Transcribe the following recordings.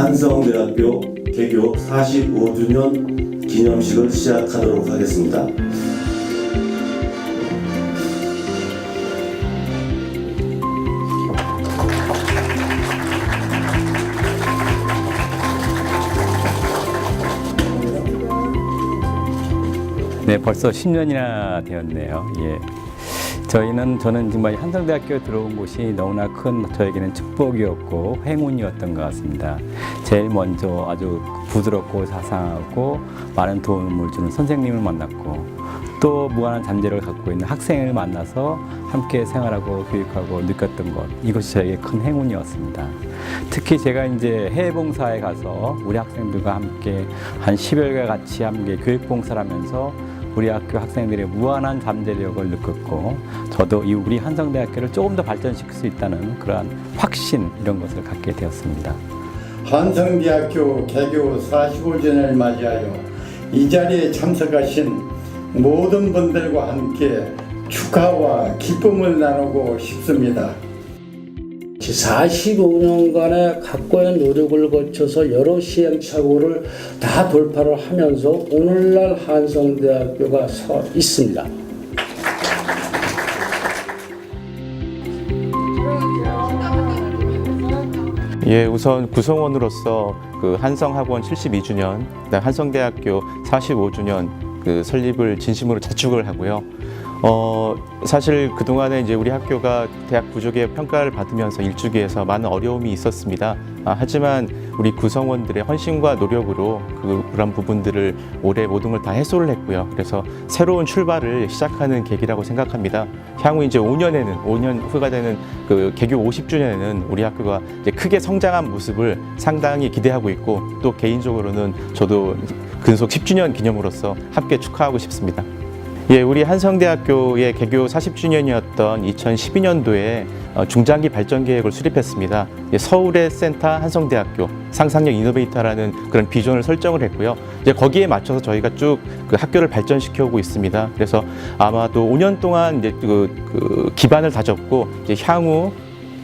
한성대학교 개교 45주년 기념식을 시작하도록 하겠습니다. 네, 벌써 10년이나 되었네요. 예. 저희는 저는 정말 한성대학교 들어온 곳이 너무나 큰 저에게는 축복이었고 행운이었던 것 같습니다. 제일 먼저 아주 부드럽고 자상하고 많은 도움을 주는 선생님을 만났고 또 무한한 잠재력을 갖고 있는 학생을 만나서 함께 생활하고 교육하고 느꼈던 것 이것이 저에게 큰 행운이었습니다. 특히 제가 이제 해외 봉사에 가서 우리 학생들과 함께 한 10여일가 같이 함께 교육 봉사를 하면서 우리 학교 학생들의 무한한 잠재력을 느꼈고 저도 이 우리 한성대학교를 조금 더 발전시킬 수 있다는 그러한 확신 이런 것을 갖게 되었습니다. 한성대학교 개교 45주년을 맞이하여 이 자리에 참석하신 모든 분들과 함께 축하와 기쁨을 나누고 싶습니다. 45년간의 각고의 노력을 거쳐서 여러 시행착오를 다 돌파를 하면서 오늘날 한성대학교가 서 있습니다. 예, 우선 구성원으로서 그 한성학원 72주년, 그다음 한성대학교 45주년 그 설립을 진심으로 자축을 하고요. 어, 사실 그동안에 이제 우리 학교가 대학 부족의 평가를 받으면서 일주기에서 많은 어려움이 있었습니다. 아, 하지만 우리 구성원들의 헌신과 노력으로 그, 그런 부분들을 올해 모든 걸 다 해소를 했고요. 그래서 새로운 출발을 시작하는 계기라고 생각합니다. 향후 이제 5년에는, 5년 후가 되는 그 개교 50주년에는 우리 학교가 이제 크게 성장한 모습을 상당히 기대하고 있고 또 개인적으로는 저도 근속 10주년 기념으로서 함께 축하하고 싶습니다. 예, 우리 한성대학교의 개교 40주년이었던 2012년도에 어, 중장기 발전 계획을 수립했습니다. 예, 서울의 센터 한성대학교 상상력 이노베이터라는 그런 비전을 설정을 했고요. 이제 거기에 맞춰서 저희가 쭉 그 학교를 발전시켜 오고 있습니다. 그래서 아마도 5년 동안 이제 그, 그 기반을 다졌고 이제 향후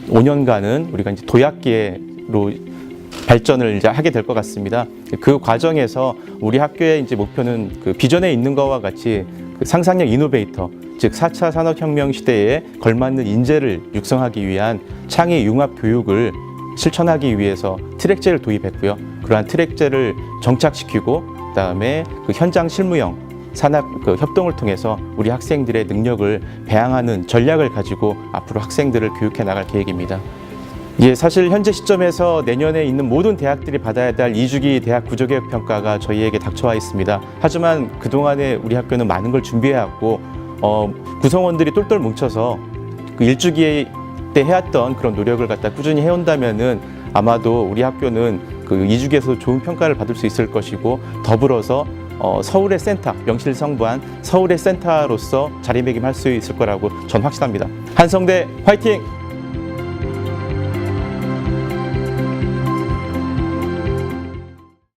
5년간은 우리가 이제 도약기로 발전을 이제 하게 될 것 같습니다. 그 과정에서 우리 학교의 이제 목표는 그 비전에 있는 것과 같이 그 상상력 이노베이터, 즉 4차 산업혁명 시대에 걸맞는 인재를 육성하기 위한 창의 융합 교육을 실천하기 위해서 트랙제를 도입했고요. 그러한 트랙제를 정착시키고 그다음에 그 현장 실무형 산업 그 협동을 통해서 우리 학생들의 능력을 배양하는 전략을 가지고 앞으로 학생들을 교육해 나갈 계획입니다. 예, 사실 현재 시점에서 내년에 있는 모든 대학들이 받아야 할 2주기 대학 구조개혁 평가가 저희에게 닥쳐와 있습니다. 하지만 그동안에 우리 학교는 많은 걸 준비해왔고 어, 구성원들이 똘똘 뭉쳐서 그 1주기 때 해왔던 그런 노력을 갖다 꾸준히 해온다면은 아마도 우리 학교는 그 2주기에서 좋은 평가를 받을 수 있을 것이고 더불어서 어, 서울의 센터, 명실성부한 서울의 센터로서 자리매김할 수 있을 거라고 전 확신합니다. 한성대 화이팅!